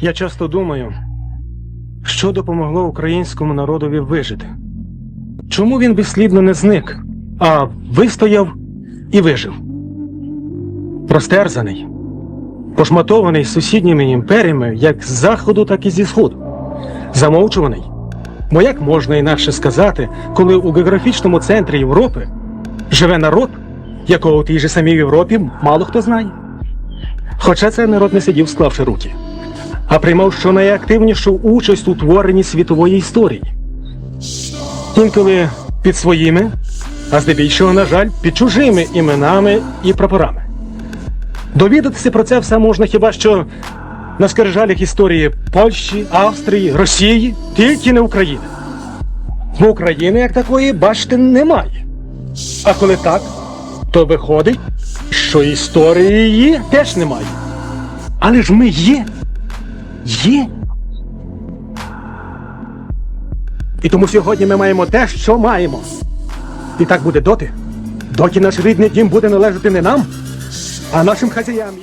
Я часто думаю, що допомогло українському народові вижити. Чому він безслідно не зник, а вистояв і вижив? Простерзаний, пошматований сусідніми імперіями як з заходу, так і зі сходу, замовчуваний. Бо як можна інакше сказати, коли у географічному центрі Європи живе народ, якого в тій же самій Європі мало хто знає? Хоча цей народ не сидів, склавши руки, а приймав щонайактивнішу участь у творенні світової історії. Інколи під своїми, а здебільшого, на жаль, під чужими іменами і прапорами. Довідатися про це все можна хіба що на скрижалях історії Польщі, Австрії, Росії, тільки не України. Бо України як такої, бачите, немає. А коли так, то виходить, що історії її теж немає. Але ж ми є. Є. І тому сьогодні ми маємо те, що маємо. І так буде доти, доки наш рідний дім буде належати не нам, а нашим хазяям.